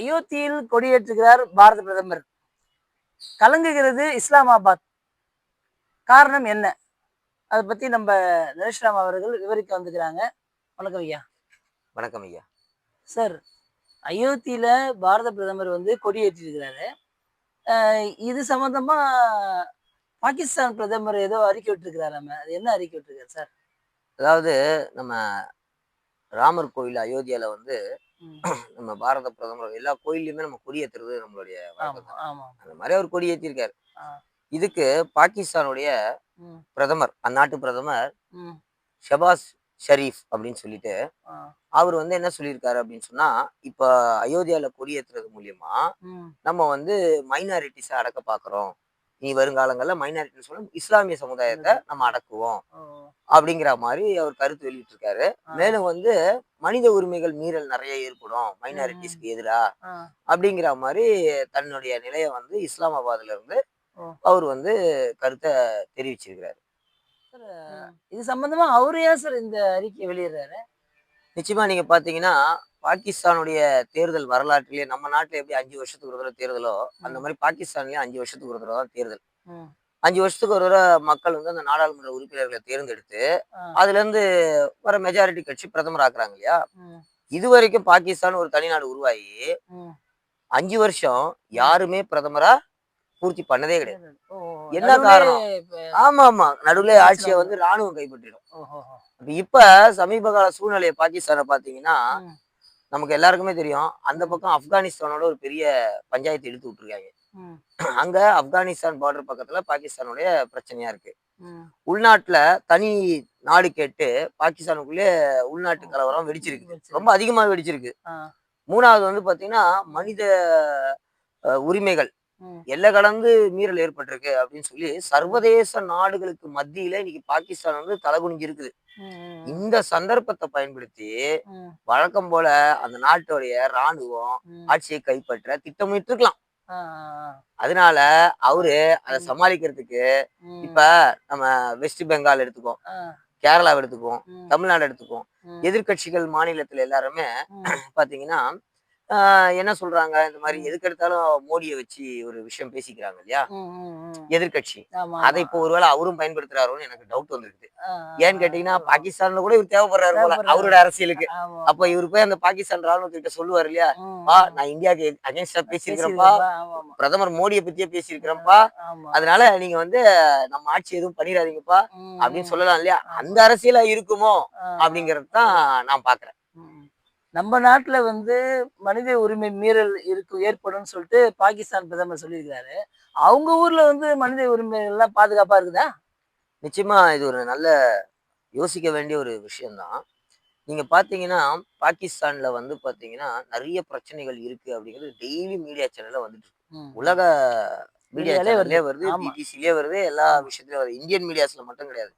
அயோத்தியில் கொடியேற்றுகிறார் பாரத பிரதமர். கலங்குகிறது இஸ்லாமாபாத். காரணம் என்ன? அதை பத்தி நம்ம நரேஷ்ராம் அவர்கள் விவரிக்க வந்துக்கிறாங்க. வணக்கம் ஐயா. வணக்கம் ஐயா. சார் அயோத்தியில பாரத பிரதமர் வந்து கொடியேற்றிருக்கிறாரு. இது சம்பந்தமா பாகிஸ்தான் பிரதமர் ஏதோ அறிக்கை விட்டுருக்கிறாராம. அது என்ன அறிக்கை விட்டுருக்காரு சார்? அதாவது நம்ம ராமர் கோயில் அயோத்தியால வந்து. நம்ம பாரத பிரதமர் எல்லா கோயில்லையுமே நம்ம நம்மளுடைய வழக்கம் தான். ஆமா அந்த மாதிரி அவர் கொடியேற்றிருக்காரு ஆ. இதுக்கு பாகிஸ்தானுடைய பிரதமர் அந்நாட்டு பிரதமர் ஷபாஸ் ஷரீஃப் அப்படின்னு சொல்லிட்டு அவர் வந்து என்ன சொல்லியிருக்காரு அப்படின்னு சொன்னா இப்ப அயோத்தியால கொடியேற்றுறது மூலியமா நம்ம வந்து மைனாரிட்டிஸை அடக்க பாக்குறோம். இனி வருங்காலங்கள்ல மைனாரிட்டின்னு சொல்ல இஸ்லாமிய சமுதாயத்தை நம்ம அடக்குவோம். அப்படிங்கிற மாதிரி அவர் கருத்து வெளியிட்டிருக்காரு. மேலும் வந்து மனித உரிமைகள் மீறல் நிறைய ஏற்படும் மைனாரிட்டிஸ்க்கு எதிரா அப்படிங்கிற மாதிரி தன்னுடைய நிலையை வந்து இஸ்லாமாபாத்ல இருந்து. அவர் வந்து கருத்தை தெரிவிச்சிருக்கிறாரு. சார், இது சம்பந்தமா அவரு ஏன் சார் இந்த அறிக்கையை வெளியிடுறாரு? நிச்சயமா நீங்க பாத்தீங்கன்னா பாகிஸ்தானுடைய தேர்தல் வரலாற்றிலேயே நம்ம நாட்டுல எப்படி அஞ்சு வருஷத்துக்கு ஒரு தடவை தேர்தலோ அந்த மாதிரி பாகிஸ்தான்லயும் அஞ்சு வருஷத்துக்கு ஒரு தடவை தான் தேர்தல். அஞ்சு வருஷத்துக்கு ஒரு தடவை மக்கள் வந்து அந்த நாடாளுமன்ற உறுப்பினர்களை தேர்ந்தெடுத்து அதுல இருந்து வர மெஜாரிட்டி கட்சி பிரதமர் ஆக்குறாங்க இல்லையா? இது வரைக்கும் பாகிஸ்தான் ஒரு தனிநாடு உருவாகி. அஞ்சு வருஷம் யாருமே பிரதமரா பூர்த்தி பண்ணதே கிடையாது. என்ன காரணம்? ஆமா ஆமா. நடுவுல ஆட்சியை வந்து ராணுவம் கைப்பற்றிடும். இப்ப சமீப கால சூழ்நிலையை பாகிஸ்தானை பாத்தீங்கன்னா நமக்கு எல்லாருக்குமே தெரியும். அந்த பக்கம் ஆப்கானிஸ்தானோட ஒரு பெரிய பஞ்சாயத்து எடுத்து விட்டுருக்காங்க. அங்க ஆப்கானிஸ்தான் பார்டர் பக்கத்துல பாகிஸ்தானுடைய பிரச்சனையா இருக்கு. உள்நாட்டுல தனி நாடு கேட்டு பாகிஸ்தானுக்குள்ளே உள்நாட்டு கலவரம் வெடிச்சிருக்கு. ரொம்ப அதிகமா வெடிச்சிருக்கு. மூணாவது வந்து பாத்தீங்கன்னா மனித உரிமைகள். எல்லை கடந்து மீறல் ஏற்பட்டிருக்கு அப்படின்னு சொல்லி சர்வதேச நாடுகளுக்கு மத்தியில இன்னைக்கு பாகிஸ்தான் வந்து தலைகுனிஞ்சு இருக்குது இந்த சந்தர்ப்பத்தை பயன்படுத்தி வழக்கம் போல அந்த நாட்டுடைய ராணுவம். ஆட்சியை கைப்பற்ற திட்டமிட்டு இருக்கலாம் அதனால அவரு அதை சமாளிக்கிறதுக்கு இப்ப நம்ம வெஸ்ட் பெங்கால் எடுத்துக்கோம் ஆ, கேரளாவை எடுத்துக்குவோம் ம், தமிழ்நாடு எடுத்துக்குவோம். ம், எதிர்க்கட்சிகள் மாநிலத்துல எல்லாருமே பாத்தீங்கன்னா என்ன சொல்றாங்க? இந்த மாதிரி. எதுக்கு எடுத்தாலும் மோடியை வச்சு ஒரு விஷயம் பேசிக்கிறாங்க இல்லையா? ஆமா, அதை. இப்போ ஒருவேளை அவரும் பயன்படுத்துறாரோன்னு எனக்கு டவுட் வந்திருக்கு ஏன்னு கேட்டீங்கன்னா பாகிஸ்தான்ல கூட இவர் தேவைப்படுறாரு போல. அவரோட அரசியலுக்கு. அப்ப இவர் போய் அந்த பாகிஸ்தான் ராணுவத்துக்கிட்ட சொல்லுவார் இல்லையா? பா. நான் இந்தியாவுக்கு அகேன்ஸ்டா பேசியிருக்கிறேன்ப்பா. பிரதமர் மோடியை பத்தியே பேசியிருக்கிறேன்ப்பா. அதனால நீங்க வந்து நம்ம ஆட்சி எதுவும் பண்ணிடாதீங்கப்பா. அப்படின்னு சொல்லலாம் இல்லையா? அந்த அரசியலா இருக்குமோ? அப்படிங்கறது தான் நான் பாக்குறேன். நம்ம நாட்டுல வந்து மனித உரிமை மீறல் இருக்கு ஏற்படும் சொல்லிட்டு பாகிஸ்தான் பிரதமர் சொல்லியிருக்காரு அவங்க ஊர்ல வந்து மனித உரிமை எல்லாம் பாதுகாப்பா இருக்குதா? நிச்சயமா இது ஒரு நல்ல யோசிக்க வேண்டிய ஒரு விஷயம்தான். நீங்க பாத்தீங்கன்னா பாகிஸ்தான்ல வந்து பாத்தீங்கன்னா நிறைய பிரச்சனைகள் இருக்கு அப்படிங்கிறது டெய்லி மீடியா சேனல்ல வந்துட்டு. உலக மீடியாலே வருது. பிபிசிலே வருது எல்லா விஷயத்துலயும் வருது. இந்தியன் மீடியாஸ்ல மட்டும் கிடையாது.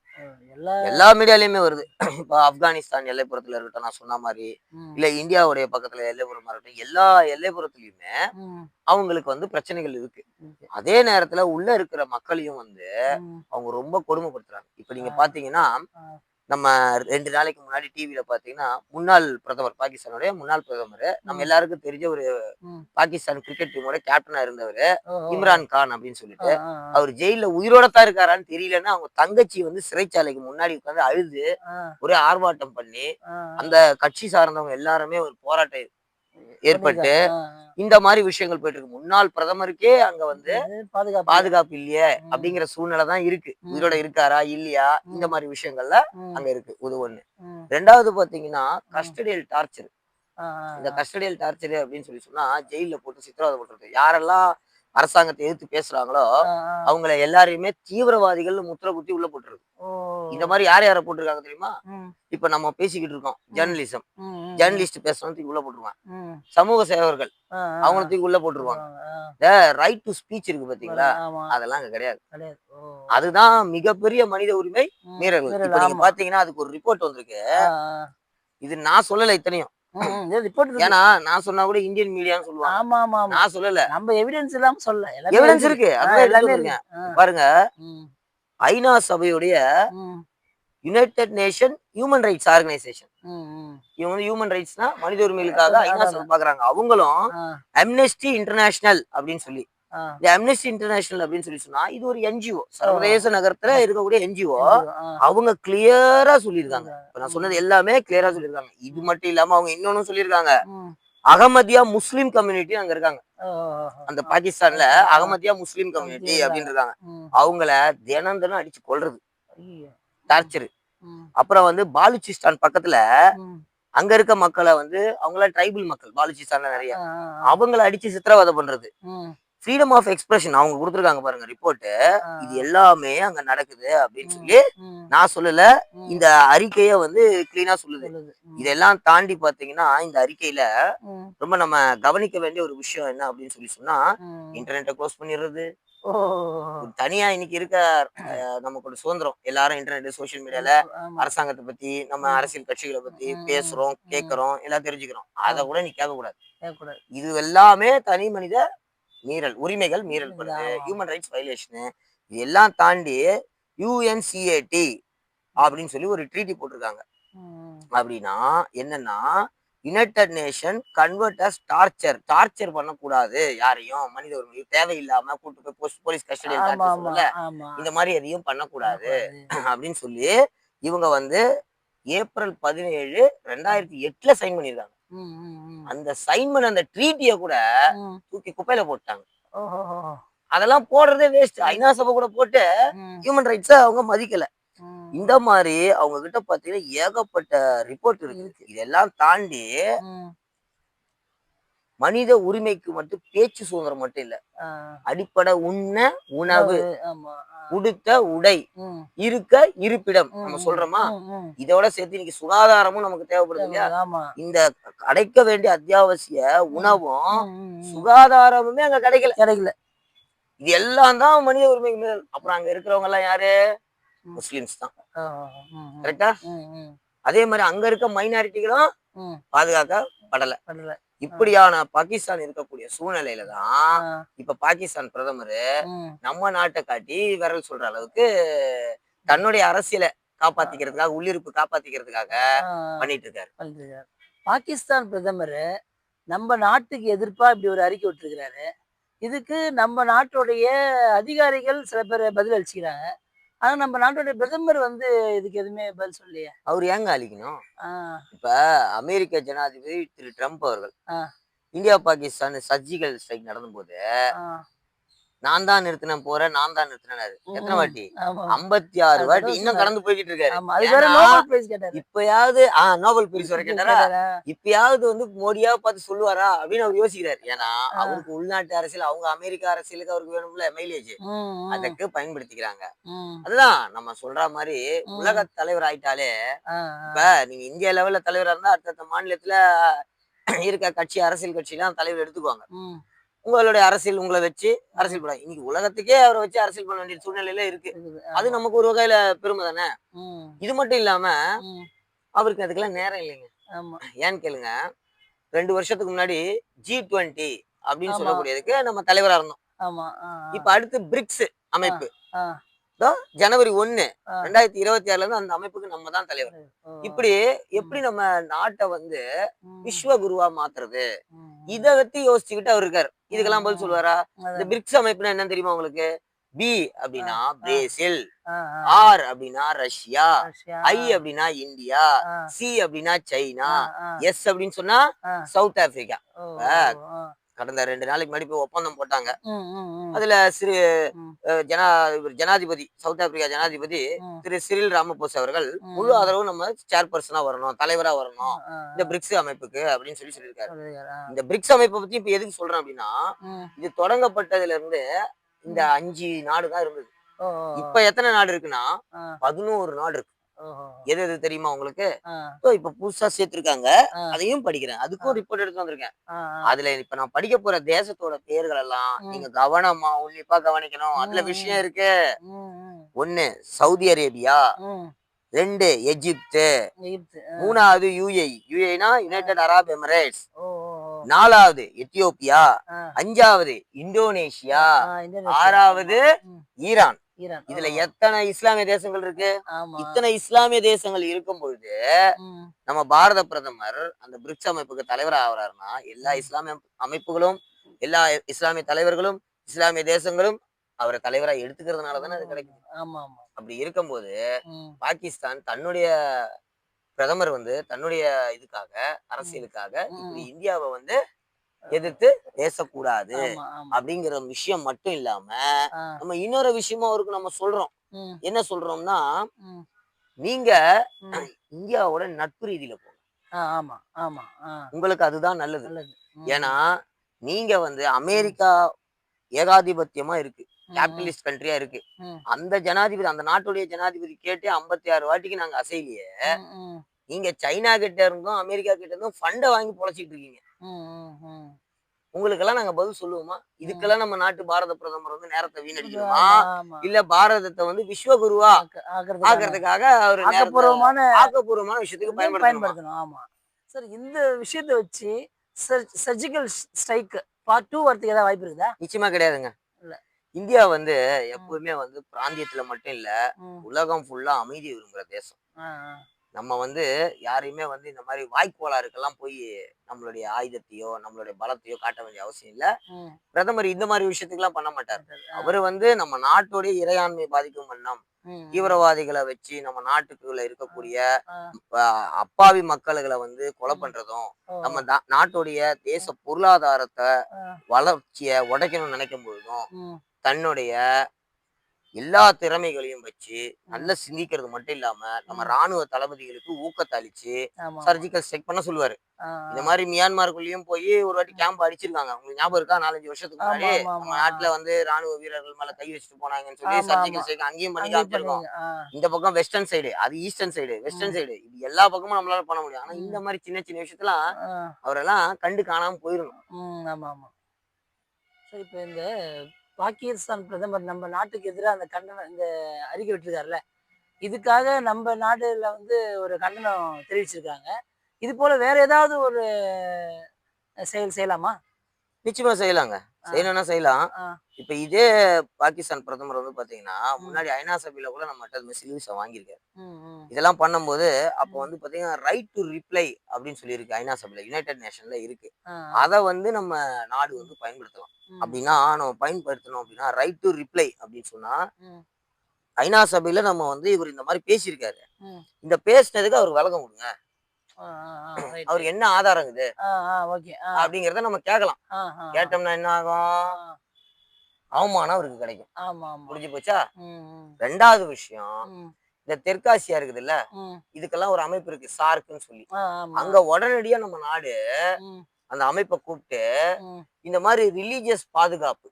எல்லா மீடியாலயுமே வருது. இப்போ ஆப்கானிஸ்தான் எல்லைப்புறத்துல இருக்கட்டும் நான் சொன்ன மாதிரி. இல்ல இந்தியாவுடைய பக்கத்துல எல்லைப்புறமா இருக்கட்டும் எல்லா எல்லைப்புறத்துலயுமே அவங்களுக்கு வந்து பிரச்சனைகள் இருக்கு. அதே நேரத்துல உள்ள இருக்கிற மக்களையும் வந்து அவங்க ரொம்ப கொடுமைப்படுத்துறாங்க. இப்ப நீங்க. பாத்தீங்கன்னா. நம்ம ரெண்டு நாளைக்கு முன்னாடி டிவில பாத்தீங்கன்னா முன்னாள் பிரதமர் பாகிஸ்தானுடைய முன்னாள் பிரதமர் நம்ம. எல்லாருக்கும் தெரிஞ்ச ஒரு. பாகிஸ்தான் கிரிக்கெட் டீமோட கேப்டனா இருந்தவர் இம்ரான் கான் அப்படின்னு சொல்லிட்டு. அவர் ஜெயில உயிரோட தான் இருக்காரான்னு தெரியலன்னா அவங்க தங்கச்சி வந்து சிறைச்சாலைக்கு முன்னாடி உட்காந்து அழுது ஒரே ஆர்ப்பாட்டம் பண்ணி அந்த கட்சி சார்ந்தவங்க எல்லாருமே ஒரு போராட்டம் ஏற்பட்டு இந்த மாதிரி விஷயங்கள் போயிட்டு இருக்கு. முன்னாள் பிரதமருக்கே அங்க வந்து பாதுகாப்பு பாதுகாப்பு இல்லையே. அப்படிங்கிற சூழ்நிலை தான் இருக்கு. உயிரோட இருக்காரா இல்லையா? இந்த. மாதிரி விஷயங்கள்ல அங்க இருக்கு. இது ஒண்ணு. ரெண்டாவது பாத்தீங்கன்னா கஸ்டடியல் டார்ச்சர். இந்த. கஸ்டடியல் டார்ச்சர் அப்படின்னு சொல்லி சொன்னா ஜெயில போட்டு சித்திரவதை பண்றது. யாரெல்லாம் அரசாங்கத்தை எதிர்த்து பேசுறாங்களோ. அவங்கள எல்லாரையுமே தீவிரவாதிகள் முத்திர குத்தி உள்ள போட்டுருது ஓ, இந்த மாதிரி யார் யாரை போட்டிருக்காங்க தெரியுமா? இப்ப நம்ம பேசிக்கிட்டு இருக்கோம் ஜேர்னலிசம் ஜேர்னலிஸ்ட் பேசுறவங்க தூக்கி உள்ள போட்டுருவாங்க சமூக ஆ, அவங்கள தூக்கி உள்ள போட்டுருவாங்க. இந்த ரைட் டு ஸ்பீச் இருக்கு பாத்தீங்களா? அதெல்லாம் அங்க கிடையாது. அதுதான் மிகப்பெரிய மனித உரிமை மீறல்கள். இப்ப நீங்க. பாத்தீங்கன்னா அதுக்கு ஒரு ரிப்போர்ட் வந்திருக்கு. இது நான் சொல்லல இத்தனையும். ஏன்னா நான் சொன்னா கூட இந்தியன் மீடியான்னு சொல்லுவாங்க. ஆமா ஆமா நான் சொல்லல. நம்ம எவிடன்ஸ் இல்லாம சொல்ல எல்லாமே எவிடன்ஸ் இருக்கு. எல்லாமே பாருங்க. ஐநா சபையுடைய United Nation human rights organisation. இவங்க வந்து ஹியூமன் ரைட்ஸ்னா மனித உரிமைகளுக்காக ஐநா. சபை பாக்குறாங்க. அவங்களும் அம்னெஸ்டி இன்டர்நேஷனல் அப்படின்னு சொல்லி. இந்த அம்னெஸ்டி இன்டர்நேஷனல் அப்படின்னு சொல்லி சொன்னா இது ஒரு என்ஜிஓ சர்வதேச நகரத்துல இருக்கக்கூடிய என்ஜிஓ அவங்க கிளியரா சொல்லியிருக்காங்க. இப்ப நான் சொன்னது எல்லாமே கிளியரா சொல்லியிருக்காங்க இது மட்டும் இல்லாம அவங்க இன்னொன்னு சொல்லியிருக்காங்க. அகமதியா முஸ்லீம் கம்யூனிட்டி அங்க இருக்காங்க. அந்த பாகிஸ்தான்ல. Ahmadiyya Muslim community? அப்படின்னு இருக்காங்க. அவங்கள தினம் தினம் அடிச்சு கொல்றது ஐயோ. டார்ச்சர் அப்புறம் வந்து பாலுச்சிஸ்தான் பக்கத்துல. அங்க இருக்க மக்களை வந்து அவங்கள ட்ரைபல் மக்கள் பாலுச்சிஸ்தான்ல நிறைய. அவங்கள அடிச்சு சித்திரவதை பண்றது ஃப்ரீடம் ஆஃப் எக்ஸ்பிரஷன் அவங்க கொடுத்துருக்காங்க பாருங்க ரிப்போர்ட் ஆ. இது எல்லாமே அங்க நடக்குது அப்படின்னு சொல்லி நான் சொல்லல. இந்த அறிக்கைய வந்து கிளீனா சொல்லுது இதெல்லாம் தாண்டி பாத்தீங்கன்னா இந்த அறிக்கையில ரொம்ப நம்ம கவனிக்க வேண்டிய ஒரு விஷயம் என்ன அப்படின்னு சொல்லி சொன்னா. இன்டர்நெட்டை க்ளோஸ் பண்ணிடுறது தனியா இன்னைக்கு இருக்க நமக்கு சுதந்திரம் எல்லாரும் இன்டர்நெட் சோஷியல் மீடியால. அரசாங்கத்தை பத்தி நம்ம. அரசியல் கட்சிகளை பத்தி பேசுறோம் ம். கேட்கறோம் எல்லாம் தெரிஞ்சுக்கிறோம் அதை கூட நீ கேட்க கூடாது. இது எல்லாமே தனி மனித மீறல் உரிமைகள் மீறல். ஹியூமன் ரைட்ஸ் வயலேஷனு எல்லாம் தாண்டி யூஎன்சிஏடி அப்படின்னு சொல்லி ஒரு ட்ரீட்டி போட்டிருக்காங்க அப்படின்னா என்னன்னா United Nation convert as torture torture பண்ணக்கூடாது யாரையும் மனித உரிமை தேவையில்லாம கூட்டு போய் போஸ்ட் போலீஸ் கஸ்டடி. இந்த மாதிரி எதையும் பண்ணக்கூடாது. அப்படின்னு சொல்லி இவங்க வந்து ஏப்ரல் பதினேழு ரெண்டாயிரத்தி எட்டுல சைன் ம். அந்த சைன் பண்ண அந்த ட்ரீட்டிய கூட. தூக்கி குப்பையில போட்டாங்க. அதெல்லாம் போடுறதே வேஸ்ட் ஐநா சபை கூட போட்டு ஹியூமன் ரைட்ஸ அவங்க மதிக்கல. இந்த மாதிரி அவங்க கிட்ட பாத்தீங்கன்னா ஏகப்பட்ட ரிப்போர்ட் இருக்கு. இதெல்லாம் தாண்டி மனித உரிமைக்கு மட்டும் பேச்சு சுதந்திரம் மட்டும் இல்ல. அடிப்படை உண்ண உணவு. உடுத்த உடை இருக்க இருப்பிடம் நம்ம சொல்றோமா. இதோட சேர்த்து இன்னைக்கு சுகாதாரமும் நமக்கு தேவைப்படுது இல்லையா. இந்த கிடைக்க வேண்டிய அத்தியாவசிய உணவும். சுகாதாரமுமே அங்க கிடைக்கல கிடைக்கல இது எல்லாம் தான் மனித உரிமை மீறல் அப்புறம் அங்க இருக்கிறவங்க எல்லாம் யாரு. முஸ்லிம்ஸ் தான். கரெக்டா அதே மாதிரி அங்க இருக்க மைனாரிட்டிகளும். பாதுகாக்கப்படல பண்ணல. இப்படியான பாகிஸ்தான் இருக்கக்கூடிய சூழ்நிலையில தான் இப்ப பாகிஸ்தான் பிரதமர். நம்ம நாட்டை காட்டி விரல் சொல்ற அளவுக்கு தன்னுடைய அரசியலை காப்பாத்திக்கிறதுக்காக உள்ளிருப்பு காப்பாத்திக்கிறதுக்காக பண்ணிட்டு இருக்காரு. பாகிஸ்தான் பிரதமர் நம்ம நாட்டுக்கு எதிர்ப்பா இப்படி ஒரு அறிக்கை விட்டுருக்கிறாரு. இதுக்கு நம்ம நாட்டுடைய அதிகாரிகள் சில பேர் பதில் அளிச்சுக்கிறாங்க ஆனா நம்ம நாட்டுடைய பிரதமர் வந்து இதுக்கு எதுவுமே பதில் சொல்லலையே. அவர் ஏங்க அழிக்கணும்? இப்ப அமெரிக்க ஜனாதிபதி திரு ட்ரம்ப் அவர்கள். இந்தியா பாகிஸ்தான் சர்ஜிக்கல் ஸ்ட்ரைக் நடந்தபோது நான் தான் நிறுத்தினேன் போறேன் நான் தான் நிறுத்தினாரு எத்தனை. வாட்டி. ஐம்பத்தி ஆறு வாட்டி இன்னும். கடந்து போய்கிட்டு இருக்காரு இப்பயாவது ஆஹ் நோபல் பரிசு வரை கேட்டாரா? இப்பயாவது வந்து மோடியா பார்த்து சொல்லுவாரா? அப்படின்னு அவர் யோசிக்கிறாரு. ஏன்னா. அவருக்கு உள்நாட்டு அரசியல் அவங்க அமெரிக்கா அரசியலுக்கு அவருக்கு வேணும்ல மைலேஜ் அதுக்கு பயன்படுத்திக்கிறாங்க. அதுதான் நம்ம சொல்ற மாதிரி. உலக தலைவர் ஆயிட்டாலே இப்ப நீங்க இந்திய லெவல்ல தலைவரா இருந்தா அடுத்தடுத்த மாநிலத்துல இருக்க கட்சி அரசியல் கட்சி எல்லாம் தலைவர் எடுத்துக்குவாங்க. உங்களுடைய அரசியல் உங்களை வச்சு அரசியல் பண்ண இன்னைக்கு உலகத்துக்கே அவரை வச்சு அரசியல் பண்ண வேண்டிய சூழ்நிலையில இருக்கு. அது நமக்கு ஒரு வகையில பெருமை தானே? இது மட்டும் இல்லாம அவருக்கு அதுக்கெல்லாம் நேரம் இல்லைங்க. ஏன்னு கேளுங்க ரெண்டு வருஷத்துக்கு முன்னாடி ஜி டுவெண்ட்டி அப்படின்னு. சொல்லக்கூடியதுக்கு நம்ம தலைவரா இருந்தோம். இப்ப அடுத்து பிரிக்ஸ் அமைப்பு. ஜனவரி ஆ. ரெண்டாயிரத்தி இருபத்தி ஆறுல இருந்து அந்த அமைப்புக்கு நம்ம தான் தலைவர். இப்படி எப்படி நம்ம நாட்டை வந்து விஸ்வ குருவா மாத்துறது? இத பத்தி யோசிச்சுக்கிட்டு அவர் இருக்காரு. இதுக்கெல்லாம் பதில் சொல்லுவாரா? இந்த. பிரிக்ஸ் அமைப்புனா என்னன்னு தெரியுமா உங்களுக்கு? பி அப்படின்னா பிரேசில் ஆர் அப்படின்னா ரஷ்யா ஐ அப்படின்னா இந்தியா சி அப்படின்னா சைனா எஸ் அப்படின்னு சொன்னா. சவுத் ஆப்பிரிக்கா கடந்த ரெண்டு நாளைக்கு முன்னாடி போய் ஒப்பந்தம் போட்டாங்க. அதுல சிறு ஜனா ஜனாதிபதி சவுத் ஆப்பிரிக்கா ஜனாதிபதி திரு சிறில் ராமபோஸ் அவர்கள். முழு ஆதரவு நம்ம சேர்பர்சனா வரணும் தலைவரா வரணும். இந்த பிரிக்ஸ் அமைப்புக்கு அப்படின்னு சொல்லி சொல்லியிருக்காரு. இந்த பிரிக்ஸ் அமைப்பை பத்தி இப்ப எதுக்கு சொல்றேன் அப்படின்னா இது தொடங்கப்பட்டதுல இருந்து இந்த அஞ்சு நாடு தான் இருந்தது. இப்ப எத்தனை நாடு இருக்குன்னா பதினோரு நாடு இருக்கு. எது எது தெரியுமா உங்களுக்கு? இப்ப புதுசா சேர்த்திருக்காங்க. அதையும் படிக்கிறேன். அதுக்கும் ரிப்போர்ட் எடுத்து வந்திருக்கேன். அதுல இப்ப நான் படிக்க போற தேசத்தோட பேர்கள் எல்லாம். நீங்க கவனமா உன்னிப்பா கவனிக்கணும். அதுல விஷயம் இருக்கு. ஒண்ணு சவுதி அரேபியா. ரெண்டு ஆ, மூணாவது யுஏஇ யுஏனா யுனைடெட் அரப் எமிரேட்ஸ் நாலாவது எத்தியோப்பியா. அஞ்சாவது இந்தோனேஷியா. ஆறாவது ஈரான். இதுல எத்தனை இஸ்லாமிய தேசங்கள் இருக்கு? இத்தனை இஸ்லாமிய தேசங்கள் இருக்கும் பொழுது நம்ம பாரத பிரதமர் அந்த பிரிக்ஸ் அமைப்புக்கு தலைவர் ஆகுறாருன்னா எல்லா. இஸ்லாமிய அமைப்புகளும் எல்லா இஸ்லாமிய தலைவர்களும் இஸ்லாமிய தேசங்களும் அவரை தலைவரா எடுத்துக்கிறதுனால தானே அது கிடைக்குது. அப்படி இருக்கும்போது பாகிஸ்தான் தன்னுடைய பிரதமர் வந்து தன்னுடைய இதுக்காக அரசியலுக்காக இந்தியாவை வந்து எதிர்த்து பேசக்கூடாது அப்படிங்கிற விஷயம் மட்டும் இல்லாம நம்ம இன்னொரு விஷயமும் அவருக்கு நம்ம சொல்றோம். என்ன சொல்றோம்னா நீங்க. இந்தியாவோட நட்பு ரீதியில ஆ, உங்களுக்கு அதுதான் நல்லது. ஏன்னா நீங்க வந்து அமெரிக்கா ஏகாதிபத்தியமா இருக்கு. கேபிட்டலிஸ்ட் கண்ட்ரியா இருக்கு. அந்த ஜனாதிபதி அந்த நாட்டுடைய ஜனாதிபதி கேட்டு ஐம்பத்தி ஆறு வாட்டிக்கு நாங்க அசையிலையே நீங்க சைனா கிட்ட இருந்தும் அமெரிக்கா கிட்ட இருந்தும் ஃபண்டை வாங்கி பொழைச்சிட்டு இருக்கீங்க. உங்களுக்கெல்லாம் நாங்க பதில் சொல்லுவோமா? இதுக்கெல்லாம் நம்ம நாட்டு பாரத பிரதமர் வந்து நேரத்தை வீணடிக்கணுமா. இல்ல பாரதத்தை வந்து விஸ்வகுருவா ஆக்குறதுக்காக. அவர் ஆக்கப்பூர்வமான ஆக்கப்பூர்வமான விஷயத்துக்கு பயன்படுத்தணும்? ஆமா. சார் இந்த விஷயத்தை வச்சு சர்ஜிக்கல் ஸ்ட்ரைக் பார்ட் டூ வரதுக்கு ஏதாவது வாய்ப்பு இருக்குதா? நிச்சயமா கிடையாதுங்க. இந்தியா வந்து எப்பவுமே வந்து பிராந்தியத்துல மட்டும் இல்ல உலகம் ஃபுல்லா அமைதி விரும்புற தேசம். நம்ம வந்து யாரையுமே வந்து இந்த மாதிரி வாய்க்கோளாறுக்கெல்லாம் போய் நம்மளுடைய ஆயுதத்தையோ நம்மளுடைய பலத்தையோ காட்ட வேண்டிய அவசியம் இல்ல. பிரதமர் இந்த மாதிரி விஷயத்துக்கெல்லாம் பண்ண மாட்டார். அவரு வந்து நம்ம நாட்டுடைய இறையாண்மை பாதிக்கும் வண்ணம் தீவிரவாதிகளை வச்சு நம்ம நாட்டுக்குள்ள இருக்கக்கூடிய அப்பாவி மக்களுகளை வந்து கொலை பண்றதும் நம்ம நாட்டுடைய தேச பொருளாதாரத்தை வளர்ச்சியை உடைக்கணும்னு நினைக்கும் பொழுதும் தன்னுடைய எல்லா திறமைகளையும் வச்சு நல்லா சிந்திக்கிறது மட்டும் இல்லாம நம்ம. ராணுவ தளபதிகளுக்கு ஊக்கத்தை அளிச்சு சர்ஜிக்கல் ஸ்ட்ரைக் பண்ண சொல்லுவாரு. இந்த மாதிரி மியான்மாருக்குள்ளேயும் போய் ஒரு வாட்டி கேம்ப் அடிச்சிருக்காங்க. உங்களுக்கு ஞாபகம் இருக்கா? நாலஞ்சு வருஷத்துக்கு முன்னாடி நம்ம. நாட்டுல வந்து ராணுவ வீரர்கள் மேல கை வச்சுட்டு போனாங்கன்னு சொல்லி சர்ஜிக்கல். ஸ்ட்ரைக் அங்கேயும் பண்ணி காமிச்சிருக்கோம். இந்த பக்கம் வெஸ்டர்ன் சைடு அது ஈஸ்டர்ன் சைடு வெஸ்டர்ன் சைடு இது எல்லா பக்கமும் நம்மளால பண்ண முடியும். ஆனா இந்த மாதிரி சின்ன சின்ன விஷயத்தெல்லாம் ஆ, அவரெல்லாம் கண்டு காணாம போயிடணும் ம், ஆமா ஆமா. சரி இப்போ இந்த பாகிஸ்தான் பிரதமர் நம்ம நாட்டுக்கு எதிராக அந்த கண்டனம் இந்த அறிக்கை விட்டுருக்காருல்ல. இதுக்காக நம்ம நாடுல வந்து ஒரு கண்டனம் தெரிவிச்சிருக்காங்க. இது போல வேற ஏதாவது ஒரு செயல் செய்யலாமா? நிச்சயமா செய்யலாங்க. செய்யணும்னா செய்யலாம். இப்ப இதே பாகிஸ்தான் பிரதமர் வந்து பாத்தீங்கன்னா முன்னாடி ஐநா சபையில கூட நம்ம மிஸ்லீவ்ஸை வாங்கியிருக்காரு. ம், ம், இதெல்லாம் பண்ணும்போது அப்போ வந்து பாத்தீங்கன்னா ரைட் டு ரிப்ளை அப்படின்னு சொல்லியிருக்கு ஐநா சபையில யுனைடெட் நேஷன்ல இருக்கு. அதை வந்து நம்ம நாடு வந்து பயன்படுத்தலாம். அப்படின்னா நம்ம பயன்படுத்தணும் அப்படின்னா ரைட் டு ரிப்ளை அப்படின்னு சொன்னா ஐநா சபையில நம்ம வந்து இவர் இந்த மாதிரி பேசியிருக்காரு. இந்த பேசினதுக்கு அவர் விளக்கம் கொடுங்க. ஆ, ஆ, ஆ, right. அவர் என்ன ஆதாரம் இருக்குது. ஆ, அப்படிங்கறத நம்ம கேட்கலாம். கேட்டோம்னா என்ன ஆகும்? அவமானம் அவருக்கு கிடைக்கும். புரிஞ்சு போச்சா? ரெண்டாவது விஷயம் இந்த தெற்காசியா இருக்குதுல்ல ம். இதுக்கெல்லாம் ஒரு அமைப்பு இருக்கு சார்க்குன்னு சொல்லி. அங்க உடனடியா நம்ம நாடு அந்த அமைப்பை கூப்பிட்டு இந்த மாதிரி ரிலீஜியஸ் பாதுகாப்பு.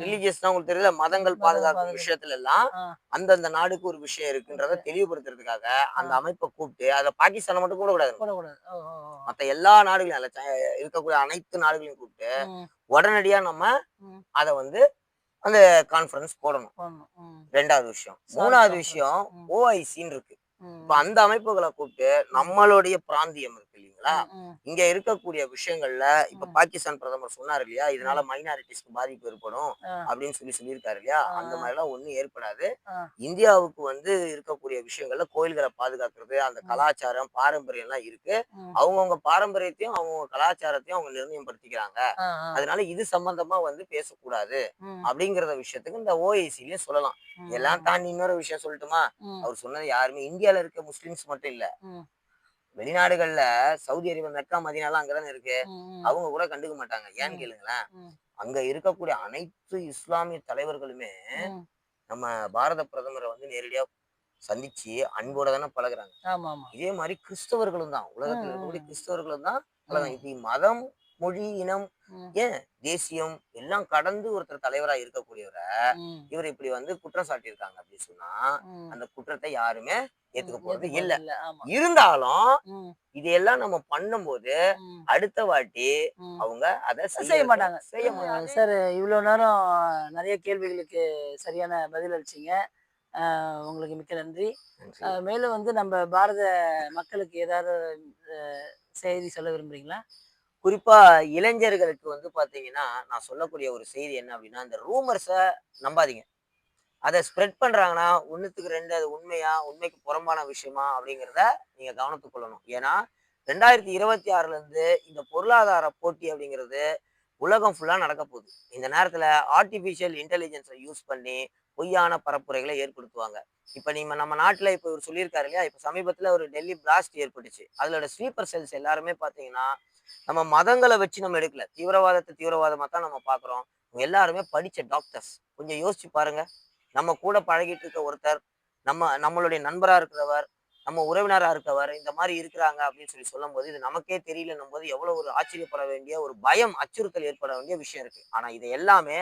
ரிலீஜியஸ்னா உங்களுக்கு தெரியல மதங்கள் பாதுகாக்கும் பாதுகாப்பு. விஷயத்துல எல்லாம். அந்தந்த நாடுக்கு ஒரு விஷயம் இருக்குன்றத தெளிவுபடுத்துறதுக்காக அந்த அமைப்பை கூப்பிட்டு அதை பாகிஸ்தானை மட்டும் கூட கூடாது. மத்த எல்லா நாடுகளையும் இருக்கக்கூடிய அனைத்து நாடுகளையும் கூப்பிட்டு உடனடியா நம்ம. அதை வந்து அந்த கான்ஃபரன்ஸ் போடணும். ரெண்டாவது விஷயம். மூணாவது. விஷயம். ஓஐசின்னு இருக்கு. இப்ப அந்த அமைப்புகளை கூப்பிட்டு நம்மளுடைய பிராந்தியம் இருக்கு. இல்லைங்களா இங்க இருக்கக்கூடிய விஷயங்கள்ல இப்ப. பாகிஸ்தான் பிரதமர் சொன்னார் இல்லையா? இதனால மைனாரிட்டிஸ்க்கு பாதிப்பு ஏற்படும். அப்படின்னு சொல்லி சொல்லியிருக்காரு இல்லையா. அந்த மாதிரி எல்லாம் ஒண்ணும் ஏற்படாது. இந்தியாவுக்கு வந்து இருக்கக்கூடிய விஷயங்கள்ல கோயில்களை பாதுகாக்கிறது அந்த. கலாச்சாரம் பாரம்பரியம் எல்லாம் இருக்கு. அவங்கவுங்க பாரம்பரியத்தையும் அவங்கவுங்க கலாச்சாரத்தையும் அவங்க நிர்ணயம் படுத்திக்கிறாங்க. அதனால இது சம்பந்தமா வந்து பேசக்கூடாது அப்படிங்கறத விஷயத்துக்கு இந்த ஓஐசிலயும் சொல்லலாம். ம், இதெல்லாம் தாண்டி இன்னொரு விஷயம் சொல்லட்டுமா? அவர் சொன்னது யாருமே இந்தியால இருக்க முஸ்லிம்ஸ் மட்டும் இல்ல. வெளிநாடுகள்ல சவுதி அரேபியா மெக்கா மதினாலாம் அங்கதானே இருக்கு. அவங்க கூட கண்டுக்க மாட்டாங்க ஏன்னு. கேளுங்களேன். அங்க இருக்கக்கூடிய அனைத்து இஸ்லாமிய தலைவர்களுமே. நம்ம பாரத பிரதமரை வந்து நேரடியா சந்திச்சு அன்போட தானே பழகுறாங்க இதே மாதிரி கிறிஸ்தவர்களும் தான் உலகத்துல இருக்கக்கூடிய. கிறிஸ்தவர்களும் தான் பழகுறாங்க இப்படி மதம் மொழி இனம் ஏன் தேசியம் எல்லாம் கடந்து ஒருத்தர் தலைவரா இருக்கக்கூடியவரை இவர் இப்படி வந்து குற்றம் சாட்டியிருக்காங்க அப்படின்னு சொன்னா. அந்த குற்றத்தை யாருமே ஏத்துக்க போறது இல்ல. இருந்தாலும் இதையெல்லாம் நம்ம பண்ணும்போது அடுத்த வாட்டி. அவங்க அதை செய்ய மாட்டாங்க. செய்ய மாட்டாங்க. சார் இவ்வளோ நேரம் நிறைய கேள்விகளுக்கு சரியான பதில் அளிச்சிங்க. உங்களுக்கு மிக்க நன்றி. மேலும் வந்து நம்ம பாரத மக்களுக்கு ஏதாவது செய்தி சொல்ல விரும்புறீங்களா? குறிப்பா இளைஞர்களுக்கு வந்து பார்த்தீங்கன்னா நான் சொல்லக்கூடிய ஒரு செய்தி என்ன அப்படின்னா இந்த ரூமர்ஸை நம்பாதீங்க. அதை ஸ்ப்ரெட் பண்றாங்கன்னா ஒன்றுத்துக்கு ரெண்டு அது உண்மையா உண்மைக்கு புறம்பான விஷயமா அப்படிங்கிறத நீங்க கவனத்துக் கொள்ளணும். ஏன்னா ரெண்டாயிரத்தி இருபத்தி ஆறுல இருந்து இந்த பொருளாதார போட்டி அப்படிங்கிறது உலகம் ஃபுல்லா நடக்க போகுது. இந்த நேரத்துல ஆர்டிபிஷியல் இன்டெலிஜென்ஸை யூஸ் பண்ணி பொய்யான பரப்புரைகளை ஏற்படுத்துவாங்க. இப்போ நீங்க நம்ம நாட்டில் இப்போ இவர் சொல்லியிருக்காரு இல்லையா? இப்போ சமீபத்தில் ஒரு டெல்லி பிளாஸ்ட் ஏற்பட்டுச்சு. அதோட ஸ்லீப்பர் செல்ஸ் எல்லாருமே பார்த்தீங்கன்னா நம்ம மதங்களை வச்சு நம்ம எடுக்கல. தீவிரவாதத்தை தீவிரவாதமாக தான் நம்ம பார்க்குறோம் எல்லாருமே படிச்ச டாக்டர்ஸ் கொஞ்சம் யோசிச்சு பாருங்க. நம்ம கூட பழகிட்டு இருக்க ஒருத்தர் நம்ம நம்மளுடைய நண்பராக இருக்கிறவர் நம்ம உறவினராக இருக்கவர் இந்த மாதிரி இருக்கிறாங்க அப்படின்னு சொல்லி சொல்லும் போது இது நமக்கே தெரியலன்னும் போது எவ்வளோ ஒரு ஆச்சரியப்பட வேண்டிய ஒரு பயம் அச்சுறுத்தல் ஏற்பட வேண்டிய விஷயம் இருக்கு. ஆனால் இது எல்லாமே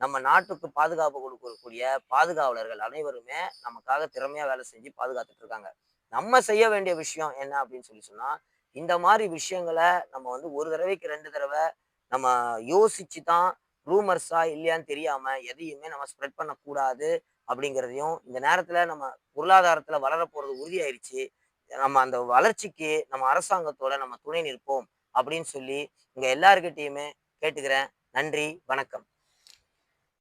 நம்ம நாட்டுக்கு பாதுகாப்பு கொடுக்கக்கூடிய பாதுகாவலர்கள் அனைவருமே நமக்காக திறமையா வேலை செஞ்சு பாதுகாத்துட்டு இருக்காங்க. நம்ம செய்ய வேண்டிய விஷயம் என்ன அப்படின்னு சொல்லி சொன்னா இந்த மாதிரி விஷயங்களை நம்ம வந்து ஒரு தடவைக்கு ரெண்டு தடவை நம்ம யோசிச்சு தான் ரூமர்ஸா இல்லையான்னு தெரியாம எதையுமே நம்ம ஸ்ப்ரெட் பண்ணக்கூடாது அப்படிங்கிறதையும் இந்த நேரத்துல நம்ம பொருளாதாரத்துல வளர போறது உறுதியாயிருச்சு. நம்ம அந்த வளர்ச்சிக்கு நம்ம அரசாங்கத்தோட நம்ம துணை நிற்போம் அப்படின்னு சொல்லி இங்க எல்லாருக்கிட்டையுமே கேட்டுக்கிறேன். நன்றி வணக்கம்.